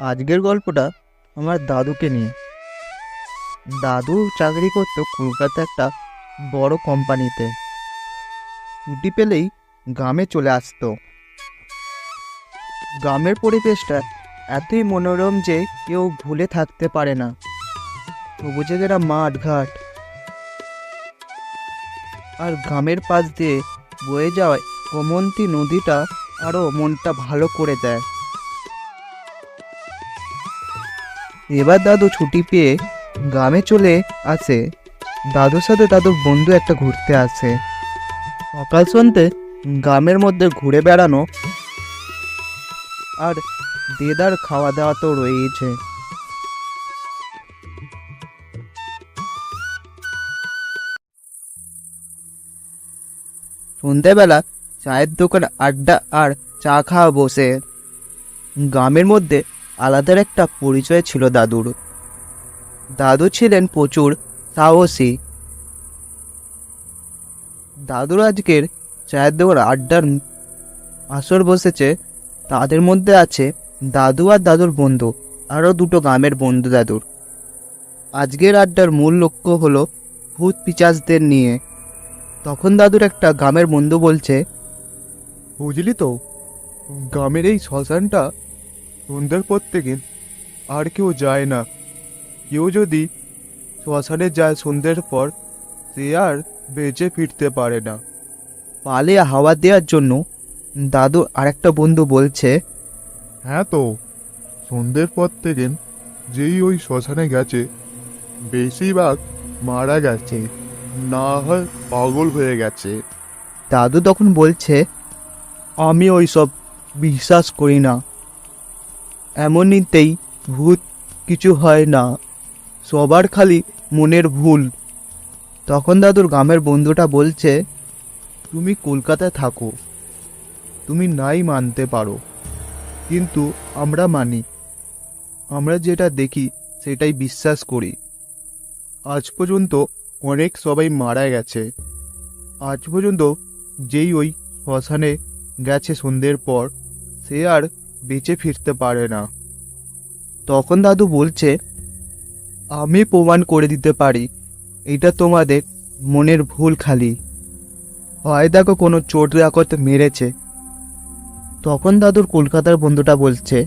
আজকের গল্পটা আমার দাদুকে নিয়ে। দাদু চাকরি করতো কলকাতা একটা বড় কোম্পানিতে। ছুটি পেলেই গ্রামে চলে আসতো। গ্রামের পরিবেশটা এতই মনোরম যে কেউ ভুলে থাকতে পারে না। সবুজে ঘেরা মাঠ ঘাট আর গ্রামের পাশ দিয়ে বয়ে যাওয়ায় গোমন্তী নদীটা আরও মনটা ভালো করে দেয়। এবার দাদু ছুটি পেয়ে গ্রামে চলে আসে। দাদুর সাথে দাদুর বন্ধু একটা ঘুরতে আসে। সকাল সন্ধ্যে গ্রামের মধ্যে ঘুরে বেড়ানো আর দেদার খাওয়া দাওয়া তো রয়েছে সন্ধ্যেবেলা চায়ের দোকান আড্ডা আর চা খাওয়া বসে। গ্রামের মধ্যে আলাদার একটা পরিচয় ছিল দাদুর। দাদু ছিলেন প্রচুর সাহসী। দাদুর আজকের চায়ের দোকান আড্ডার আসর বসেছে, তাদের মধ্যে আছে দাদু আর দাদুর বন্ধু, আরও দুটো গ্রামের বন্ধু দাদুর। আজকের আড্ডার মূল লক্ষ্য হলো ভূত পিচাসদের নিয়ে। তখন দাদুর একটা গ্রামের বন্ধু বলছে, বুঝলি তো, গ্রামের এই শ্মশানটা সন্ধ্যার পর থেকে আর কেউ যায় না। কেউ যদি শ্মশানে যায় সন্ধ্যের পর সে আর বেঁচে ফিরতে পারে না। পালে হাওয়া দেওয়ার জন্য দাদু আরেকটা বন্ধু বলছে হ্যাঁ তো সন্ধ্যের পর থেকে যেই ওই শ্মশানে গেছে বেশিরভাগ মারা গেছে না হয় পাগল হয়ে গেছে। দাদু তখন বলছে আমি ওই সব বিশ্বাস করি না। এমনিতেই ভূত কিছু হয় না। সবার খালি মনের ভুল। তখন দাদুর গ্রামের বন্ধুটা বলছে, তুমি কলকাতায় থাকো। তুমি নাই মানতে পারো। কিন্তু আমরা মানি। আমরা যেটা দেখি, সেটাই বিশ্বাস করি। আজ পর্যন্ত অনেক সবাই মারা গেছে। আজ পর্যন্ত যেই ওই শ্মশানে গেছে সন্ধ্যের পর, সে আর বেঁচে ফিরতে পারে না। তখন দাদু বলছে আমি প্রমাণ করে দিতে পারি। এটা তোমাদের মনের ভুল খালি। হয় দেখো কোনো চোট ডাকত মেরেছে। তখন দাদুর কলকাতার বন্ধুটা বলছে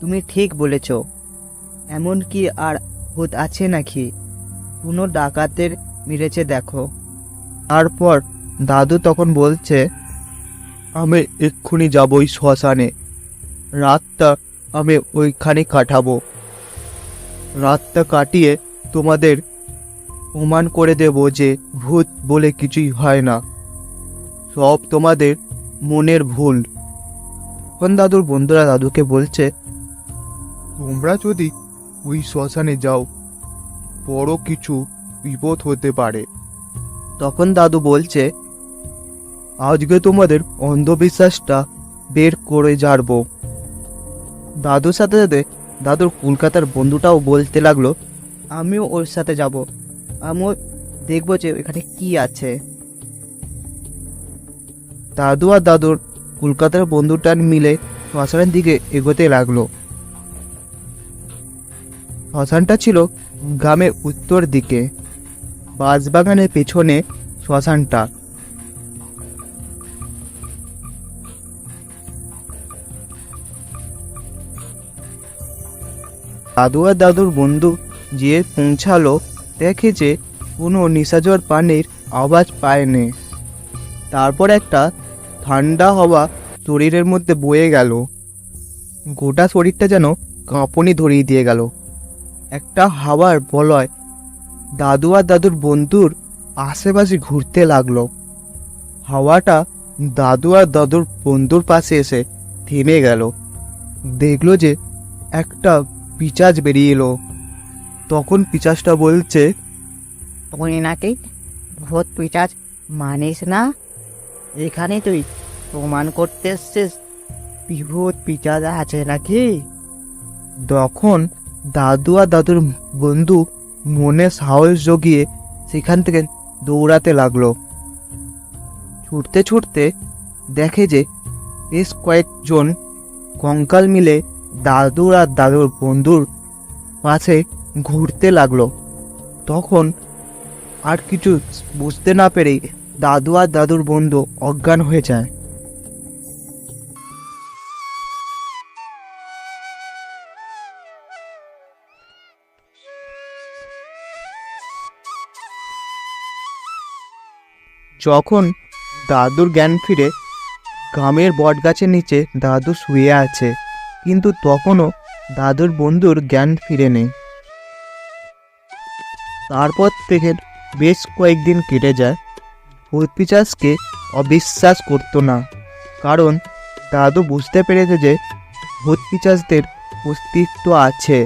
তুমি ঠিক বলেছ। এমন কি আর ভূত আছে নাকি? কোনো ডাকাতের মেরেছে দেখো। তারপর দাদু তখন বলছে আমি এক্ষুনি যাব ওই শ্মশানে। রাতটা আমি ওইখানে কাটাবো। রাতটা কাটিয়ে তোমাদের প্রমাণ করে দেব যে ভূত বলে কিছুই হয় না। সব তোমাদের মনের ভুল। তখন দাদুর বন্ধুরা দাদুকে বলছে, তোমরা যদি ওই শ্মশানে যাও, বড় কিছু বিপদ হতে পারে। তখন দাদু বলছে আজকে তোমাদের অন্ধবিশ্বাসটা বের করে জারব। দাদুর সাথে সাথে দাদুর কলকাতার বন্ধুটাও বলতে লাগল, আমিও ওর সাথে যাব। আমিও দেখব যে এখানে কি আছে। দাদু আর দাদুর কলকাতার বন্ধুটা মিলে শ্মশানের দিকে এগোতে লাগল। শ্মশানটা ছিল গ্রামের উত্তর দিকে। বাঁশবাগানের পেছনে শ্মশানটা। আর দাদুর বন্ধু যে পৌঁছালো, দেখে যে কোনো নিশাজর পানির আওয়াজ পায়নি। তারপর একটা ঠান্ডা হওয়া শরীরের মধ্যে বয়ে গেল। গোটা শরীরটা যেন কাঁপনি ধরিয়ে দিয়ে গেল। একটা হাওয়ার বলয় দাদু আর দাদুর বন্ধুর আশেপাশে ঘুরতে লাগল। হাওয়াটা দাদু আর দাদুর বন্ধুর পাশে এসে থেমে গেল। দেখল যে একটা পিচাজ বেরিয়ে এলো। তখন পিচাজটা বলছে তুই নাকি? ভূত পিচাজ মানিস না? এখানে তুই প্রমাণ করতে এসছিস? ভূত পিচাজ আছে নাকি? তখন দাদু আর দাদুর বন্ধু মনে সাহস জগিয়ে সেখান থেকে দৌড়াতে লাগল। ছুটতে ছুটতে দেখে যে বেশ কয়েকজন কঙ্কাল মিলে দাদুর আর দাদুর বন্ধুর পাশে ঘুরতে লাগল। তখন আর কিছু বুঝতে না পেরেই দাদু আর দাদুর বন্ধু অজ্ঞান হয়ে যায়। যখন দাদুর জ্ঞান ফিরে, গ্রামের বটগাছের নিচে দাদু শুয়ে আছে। কিন্তু তখনও দাদুর বন্ধুর জ্ঞান ফিরে নেই তারপর থেকে বেশ কয়েকদিন কেটে যায়। ভূতপিচাসকে অবিশ্বাস করতো না, কারণ দাদু বুঝতে পেরেছে যে ভূতপিচাসদের অস্তিত্ব আছে।